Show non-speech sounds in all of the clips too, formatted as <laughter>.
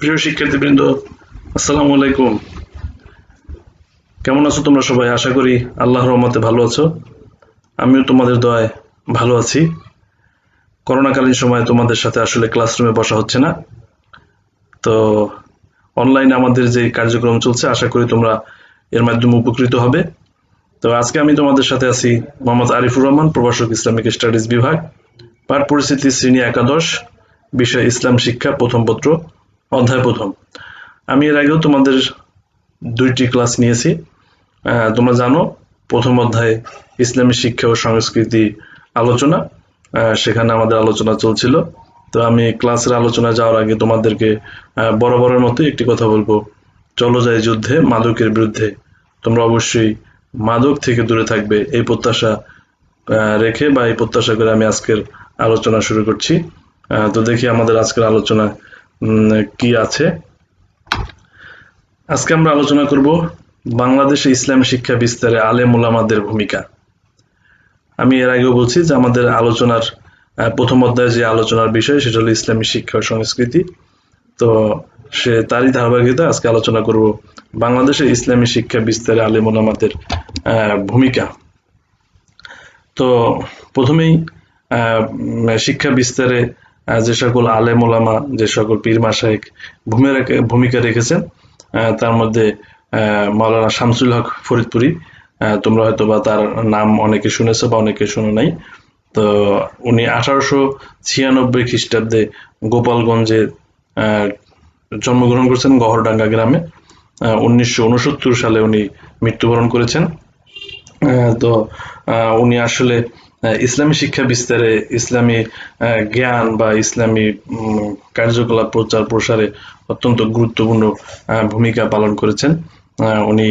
প্রিয় শিক্ষার্থীবৃন্দ, আসসালামু আলাইকুম। কেমন আছো তোমরা সবাই? আশা করি আল্লাহ রহমতে ভালো আছো। আমিও তোমাদের দয়ায় ভালো আছি। করোনাকালীন সময়ে তোমাদের সাথে আসলে ক্লাসরুমে বসা হচ্ছে না। তো অনলাইনে আমাদের যে কার্যক্রম চলছে, আশা করি তোমরা এর মাধ্যমে উপকৃত হবে। তো আজকে আমি তোমাদের সাথে আছি মোহাম্মদ আরিফুর রহমান, প্রভাষক ইসলামিক স্টাডিজ বিভাগ, পাঠ পরিস্থিতি শ্রেণি একাদশ, বিষয় ইসলাম শিক্ষা প্রথম পত্র। অধ্যায় প্রথম। আমি এর আগেও তোমাদের দুইটি ক্লাস নিয়েছি। তোমরা জানো, প্রথম অধ্যায় ইসলামী শিক্ষা ও সংস্কৃতি আলোচনা। সেখানে আমাদের আলোচনা চলছিল। তো আমি ক্লাসের আলোচনা যাওয়ার আগে তোমাদেরকে বরাবরের মতো একটি কথা বলব। চলো যায় যুদ্ধে, মাদকের বিরুদ্ধে। তোমরা অবশ্যই মাদক থেকে দূরে থাকবে। এই প্রত্যাশা রেখে বা এই প্রত্যাশা করে আমি আজকের আলোচনা শুরু করছি। তো দেখি আমাদের আজকের আলোচনা কি আছে? আজকে আমরা আলোচনা করব বাংলাদেশে ইসলাম শিক্ষা বিস্তারে আলেম ওলামাদের ভূমিকা। আমি এর আগেও বলছি যে আমাদের আলোচনার প্রথম অধ্যায়ে যে আলোচনার বিষয়, সেটা হলো ইসলামী শিক্ষা ও সংস্কৃতি। তো সে তারই ধারাবাহিকতা আজকে আলোচনা করব বাংলাদেশে ইসলামী শিক্ষা বিস্তারে আলেম ওলামাদের ভূমিকা। তো প্রথমেই শিক্ষা বিস্তারে যে সকল আলেম ওলামা যে সকল পীর মাসায়েক ভূমিকা রেখেছেন তার মধ্যে আহ, মাওলানা শামসুল হক ফরিদপুরি তোমরা হয়তো বা তার নাম অনেকে শুনেছো বা অনেকে শুনে নাই। তো উনি আঠারোশো ছিয়ানব্বই খ্রিস্টাব্দে গোপালগঞ্জে জন্মগ্রহণ করেছেন গহরডাঙ্গা গ্রামে। উনিশশো উনসত্তর সালে উনি মৃত্যুবরণ করেছেন। তো উনি আসলে ইসলামী শিক্ষা বিস্তারে ইসলামী জ্ঞান বা ইসলামী কার্যকলাপ প্রচার প্রসারে অত্যন্ত গুরুত্বপূর্ণ ভূমিকা পালন করেছেন। উনি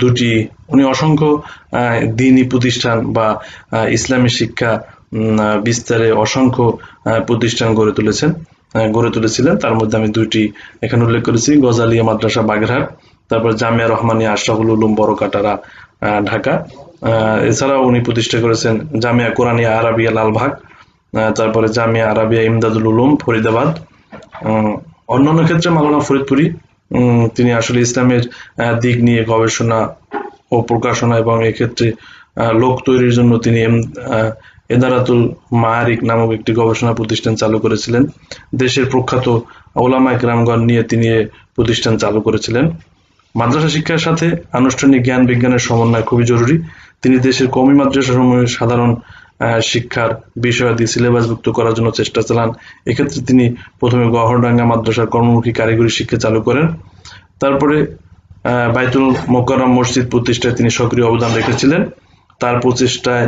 দুটি উনি অসংখ্য দিনী প্রতিষ্ঠান বা ইসলামী শিক্ষা বিস্তারে অসংখ্য প্রতিষ্ঠান গড়ে তুলেছেন গড়ে তুলেছিলেন। তার মধ্যে আমি দুইটি এখানে উল্লেখ করেছি গজালিয়া মাদ্রাসা বাগেরহাট তারপর জামিয়া রহমানিয়া আশরাফুল উলুম বড়কাটারা আহ, ঢাকা। এছাড়াও উনি প্রতিষ্ঠা করেছেন জামিয়া কোরআনিয়া আরাবিয়া লালবাগ আহ, তারপরে জামিয়া আরাবিয়া ইমদাদুল উলুম ফরিদাবাদ অন্যান্য ক্ষেত্রে মাওলানা ফরিদপুরি তিনি আসলে ইসলামের দিক নিয়ে গবেষণা ও প্রকাশনা এবং এক্ষেত্রে লোক তৈরির জন্য তিনি এদারাতুল মাহারিক নামক একটি গবেষণা প্রতিষ্ঠান চালু করেছিলেন। দেশের প্রখ্যাত ওলামা একরামগণ নিয়ে তিনি প্রতিষ্ঠান চালু করেছিলেন। মাদ্রাসা শিক্ষার সাথে আনুষ্ঠানিক জ্ঞান বিজ্ঞানের সমন্বয় খুবই জরুরি। তিনি দেশের কমি মাদ্রাসা সমূহের সাধারণ শিক্ষার বিষয়াদি সিলেবাসভুক্ত করার জন্য চেষ্টা চালান। এক্ষেত্রে তিনি প্রথমে গহরডাঙ্গা মাদ্রাসার কর্মমুখী কারিগরি শিক্ষা চালু করেন। তারপরে বাইতুল মোকাররম মসজিদ প্রতিষ্ঠায় তিনি সক্রিয় অবদান রেখেছিলেন। তার প্রচেষ্টায়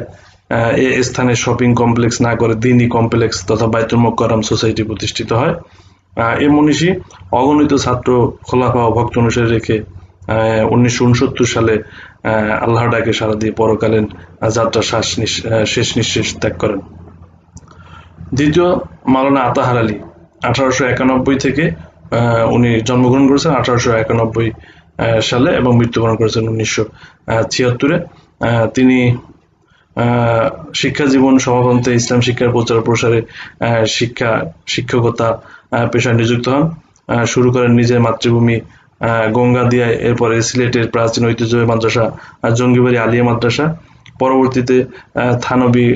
এ স্থানে শপিং কমপ্লেক্স না করে দিনী কমপ্লেক্স তথা বাইতুল মোকাররম সোসাইটি প্রতিষ্ঠিত হয়। এ মনীষী অগণিত ছাত্র, খোলাফা ভক্ত অনুসারে রেখে উনিশশো উনসত্তর সালে আহ, আল্লাহর ডাকে সারা দিয়ে পরকালীন যাত্রা শ্বাস শেষ নিঃশ্বাস ত্যাগ করেন। দ্বিতীয় মাওলানা আতাহার আলী আঠারোশো একানব্বই থেকে উনি জন্মগ্রহণ করেছেন আঠারোশো একানব্বই সালে এবং মৃত্যুবরণ করেছেন উনিশশো ছিয়াত্তরে। তিনি শিক্ষা জীবন সমাপন্তে ইসলাম শিক্ষার প্রচার প্রসারে শিক্ষা শিক্ষকতা পেশায় নিযুক্ত হন। শুরু করেন নিজের মাতৃভূমি আহ, গঙ্গাদিয়ায় এরপরে সিলেটের প্রাচীন ঐতিহ্যবাহী মাদ্রাসা জঙ্গিবাড়ি আলিয়া মাদ্রাসা। পরবর্তীতে থানবী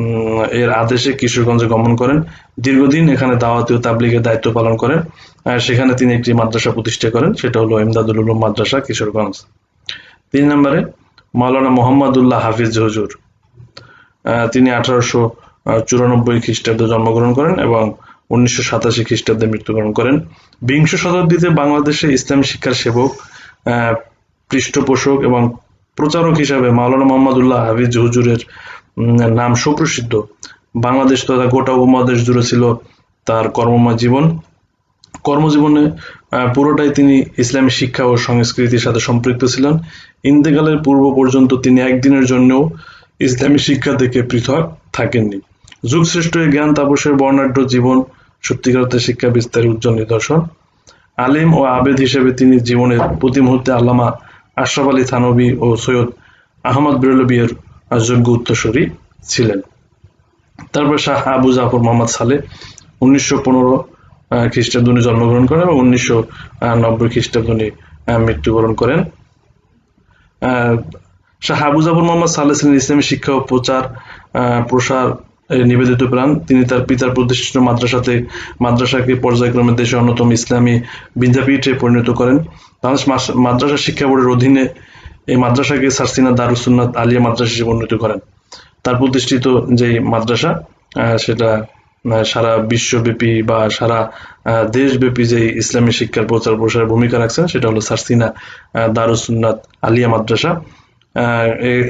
উম, এর আদেশে কিশোরগঞ্জে গমন করেন। দীর্ঘদিন এখানে দাওয়াতি ও তাবলিগের দায়িত্ব পালন করেন। সেখানে তিনি একটি মাদ্রাসা প্রতিষ্ঠা করেন সেটা হলো ইমদাদুল উলুম মাদ্রাসা কিশোরগঞ্জ। তিন নম্বরে মাওলানা মোহাম্মদুল্লাহ হাফিজ হজুর। তিনি আঠারোশো চুরানব্বই খ্রিস্টাব্দে জন্মগ্রহণ করেন এবং উনিশশো সাতাশি খ্রিস্টাব্দে মৃত্যুবরণ করেন। বিংশ শতাব্দীতে বাংলাদেশে ইসলাম শিক্ষার সেবক পৃষ্ঠপোষক এবং প্রচারক হিসাবে মাওলানা মোহাম্মদুল্লাহ হাফিজ হুজুরের নাম সুপ্রসিদ্ধ। বাংলাদেশ তথা গোটা উপমহাদেশ জুড়ে ছিল তার কর্মময় জীবন। কর্মজীবনে পুরোটাই তিনি ইসলামী শিক্ষা ও সংস্কৃতির সাথে সম্পৃক্ত ছিলেন। ইন্তেকালের পূর্ব পর্যন্ত তিনি একদিনের জন্যও ইসলামী শিক্ষা থেকে পৃথক থাকেননি। যুগশ্রেষ্ঠ এই জ্ঞান তাপসের বর্ণাঢ্য জীবন সত্যিকার অর্থে শিক্ষা বিস্তারের উজ্জ্বল নিদর্শন। আলিম ও আবেদ হিসেবে তিনি জীবনের প্রতি মুহূর্তে আল্লামা আশরাফ আলী থানবী ও সৈয়দ আহমদ বেরলবীর যোগ্য উত্তরসূরি ছিলেন। তারপরে শাহ আবু জাফর মোহাম্মদ সালে উনিশশো পনেরো খ্রিস্টাব্দে জন্মগ্রহণ করেন এবং উনিশশো নব্বই খ্রিস্টাব্দে মৃত্যুবরণ করেন। শাহ আবু জাফর মোহাম্মদ সালে ছিলেন ইসলামী শিক্ষা ও প্রচার প্রসার নিবেদিত প্রাণ। তিনি তার পিতার প্রতিষ্ঠিত মাদ্রাসাতে, মাদ্রাসাকে পর্যায়ক্রমে দেশের অন্যতম ইসলামী বিদ্যাপীঠে পরিণত করেন। বাংলাদেশ মাদ্রাসা শিক্ষা বোর্ডের অধীনে এই মাদ্রাসাকে সারসিনা দারুসুন্নাত আলিয়া মাদ্রাসা হিসেবে উন্নীত করেন। তার প্রতিষ্ঠিত যে মাদ্রাসা সেটা সারা বিশ্বব্যাপী বা সারা দেশব্যাপী যে ইসলামী শিক্ষার প্রচার প্রসারের ভূমিকা রাখছেন, সেটা হলো সারসিনা দারুসুন্নাত আলিয়া মাদ্রাসা।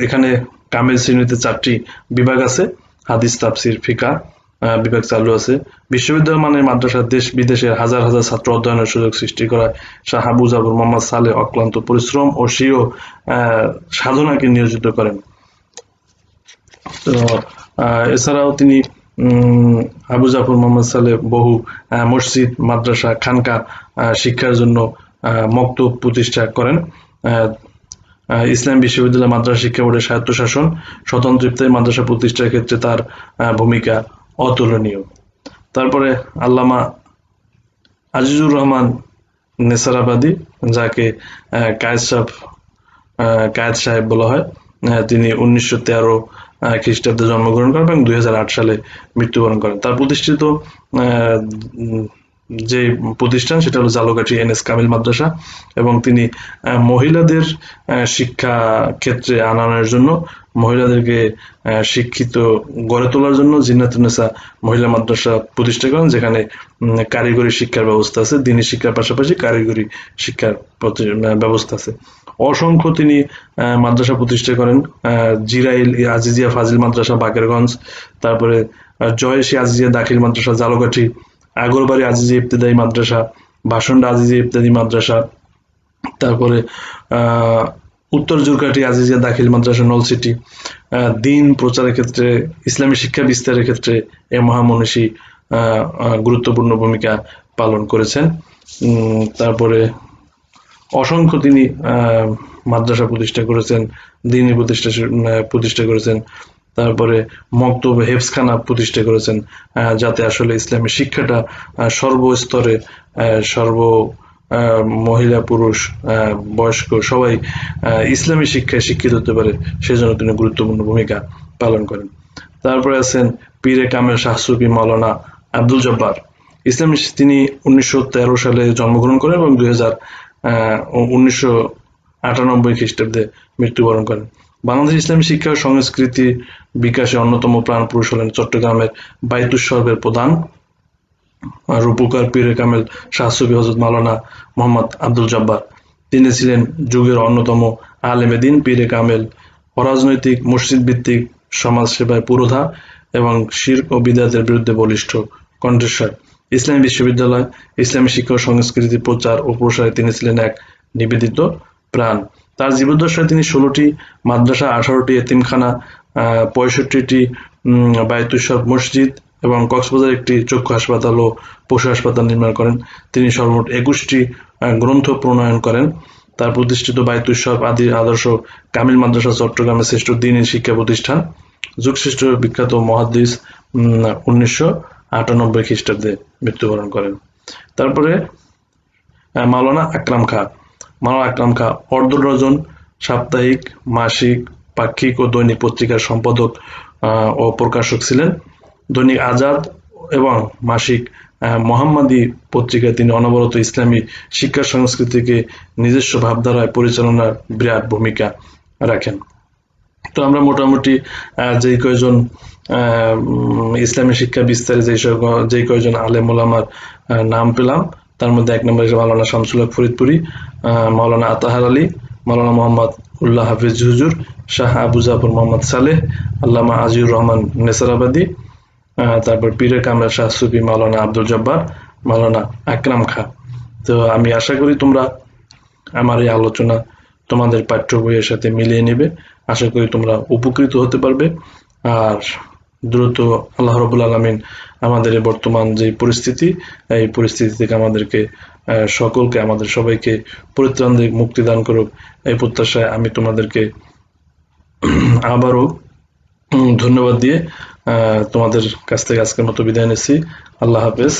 এখানে কামেল শ্রেণীতে চারটি বিভাগ আছে। হাদিস, তাফসির ফিকা বিভাগ চালু আছে। বিশ্ববিদ্যালয় মানের মাদ্রাসা দেশ বিদেশের হাজার হাজার ছাত্র অধ্যয়নের সুযোগ সৃষ্টি করায় শাহ আবু মোহাম্মদ সালে অক্লান্ত পরিশ্রম ও স্বীয় সাধনাকে নিয়োজিত করেন। এছাড়াও তিনি আবু জাফর মোহাম্মদ সালে বহু মসজিদ, মাদ্রাসা, খানকা শিক্ষার জন্য মক্তব প্রতিষ্ঠা করেন। ইসলাম বিশ্ববিদ্যালয় মাদ্রাসা শিক্ষা বোর্ডের স্বায়ত্তশাসন স্বতন্ত্র ইফতারি মাদ্রাসা প্রতিষ্ঠার ক্ষেত্রে তার ভূমিকা অতুলনীয়। তারপরে আল্লামা আজিজুর রহমান নেসারাবাদী, যাকে কায়েদ সাহেব কায়েদ সাহেব বলা হয় তিনি উনিশশো তেরো খ্রিস্টাব্দে জন্মগ্রহণ করেন এবং দুই হাজার আট সালে মৃত্যুবরণ করেন। তার প্রতিষ্ঠিত যে প্রতিষ্ঠান, সেটা হলো জালকাঠি এন এস কামিল মাদ্রাসা এবং তিনি মহিলাদের শিক্ষা ক্ষেত্রে আনানোর জন্য, মহিলাদেরকে শিক্ষিত গড়ে তোলার জন্য জিন্নাতুন্নেসা মহিলা মাদ্রাসা প্রতিষ্ঠা করেন, যেখানে কারিগরি শিক্ষার ব্যবস্থা আছে, দিনী শিক্ষার পাশাপাশি কারিগরি শিক্ষার ব্যবস্থা আছে। অসংখ্য তিনি মাদ্রাসা প্রতিষ্ঠা করেন জিরাইল আজিজিয়া ফাজিল মাদ্রাসা, বাকেরগঞ্জ, তারপরে জয়েশি আজিজিয়া দাখিল মাদ্রাসা, জালকাঠি আগরবাড়ি আজিজিয়া ইবতেদায়ী মাদ্রাসা ভাষণ্ডা আজিজিয়া ইবতেদায়ী মাদ্রাসা, তারপরে উত্তর জুরকাঠি আজিজিয়া দাখিল মাদ্রাসা নলসিটি দিন প্রচারের ক্ষেত্রে, ইসলামী শিক্ষা বিস্তারের ক্ষেত্রে এ মহামনীষী গুরুত্বপূর্ণ ভূমিকা পালন করেছেন। তারপরে, অসংখ্য তিনি মাদ্রাসা প্রতিষ্ঠা করেছেন, দিনী প্রতিষ্ঠা প্রতিষ্ঠা করেছেন। তারপরে মক্তব হেফসখানা প্রতিষ্ঠা করেছেন যাতে আসলে ইসলামী শিক্ষাটা সর্বস্তরে সর্ব মহিলা, পুরুষ বয়স্ক সবাই ইসলামী শিক্ষায় শিক্ষিত হতে পারে, সেজন্য তিনি গুরুত্বপূর্ণ ভূমিকা পালন করেন। তারপরে আছেন পীরে কামেল শাহ সুফি মাওলানা আব্দুল জব্বার। ইসলামী তিনি উনিশশো তেরো সালে জন্মগ্রহণ করেন এবং দুই হাজার উনিশশো খ্রিস্টাব্দে মৃত্যুবরণ করেন। বাংলাদেশ ইসলামী শিক্ষা সংস্কৃতি বিকাশে অন্যতম প্রাণ পুরুষ হলেন চট্টগ্রামের বাইতুসর্বের প্রধান রূপকার পীরে কামেল শাহ সুফি হজরত মাওলানা মোহাম্মদ আব্দুল জব্বার। তিনি ছিলেন যুগের অন্যতম আলেমে দিন, পীরে কামেল অরাজনৈতিক মসজিদ ভিত্তিক সমাজ সেবায় পুরোধা এবং শির ও বিদাতের বিরুদ্ধে বলিষ্ঠ কণ্ঠস্বর। ইসলামী বিশ্ববিদ্যালয়, ইসলামী শিক্ষা সংস্কৃতি প্রচার ও প্রসারে তিনি ছিলেন এক নিবেদিত প্রাণ। তার জীবদ্দশায় তিনি ষোলোটি, মাদ্রাসা আঠারোটি, এতিমখানা পঁয়ষট্টিটি বায়তুসব মসজিদ এবং কক্সবাজার একটি চক্ষু হাসপাতাল ও পশু হাসপাতাল নির্মাণ করেন। তিনি সর্বমোট একুশটি গ্রন্থ প্রণয়ন করেন। তার প্রতিষ্ঠিত বায়তুসব আদি আদর্শ কামিল মাদ্রাসা চট্টগ্রামের শ্রেষ্ঠ দিনী শিক্ষা প্রতিষ্ঠান। যুগশ্রেষ্ঠ বিখ্যাত মহাদিস উনিশশো আটানব্বই খ্রিস্টাব্দে মৃত্যুবরণ করেন। তারপরে মাওলানা আকরাম খা। মাওলানা আকরাম খা অর্ধ ডজন সাপ্তাহিক, মাসিক পাক্ষিক ও দৈনিক পত্রিকার সম্পাদক ও প্রকাশক ছিলেন। দৈনিক আজাদ এবং মাসিক মোহাম্মদী পত্রিকায় তিনি অনবরত ইসলামী শিক্ষা সংস্কৃতিকে নিজস্ব ভাবধারায় পরিচালনার বিরাট ভূমিকা রাখেন। তো আমরা মোটামুটি যেই কয়জন ইসলামী শিক্ষা বিস্তারে যে যেই কয়জন আলেম ওলামার নাম পেলাম, তার মধ্যে এক নম্বরে মাওলানা শামসুল হক ফরিদপুরি মাওলানা আতাহার আলী মাওলানা মোহাম্মদ উল্লাহ হাফিজ হুজুর, শাহ আবু জাফর মোহাম্মদ সালেহ, আল্লামা আজিউর রহমান নেসারাবাদী তারপর পীরে কামরা শাহ সুফি মাওলানা আব্দুল জব্বার, মাওলানা আকরাম খা। তো আমি আশা করি তোমরা আমার এই আলোচনা তোমাদের পাঠ্য বইয়ের সাথে মিলিয়ে নেবে। আশা করি তোমরা উপকৃত হতে পারবে। আর দ্রুত আল্লাহ রবুল আলমিন আমাদের বর্তমান যে পরিস্থিতি, এই পরিস্থিতি থেকে আমাদেরকে সকলকে, আমাদের সবাইকে পরিত্রাণ দিক মুক্তি দান করুক। এই প্রত্যাশায় আমি তোমাদেরকে <clears throat> আবারও ধন্যবাদ দিয়ে তোমাদের কাছ থেকে আজকের মতো বিদায় নিচ্ছি। আল্লাহ হাফেজ।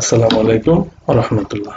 আসসালামু আলাইকুম রহমতুল্লাহ।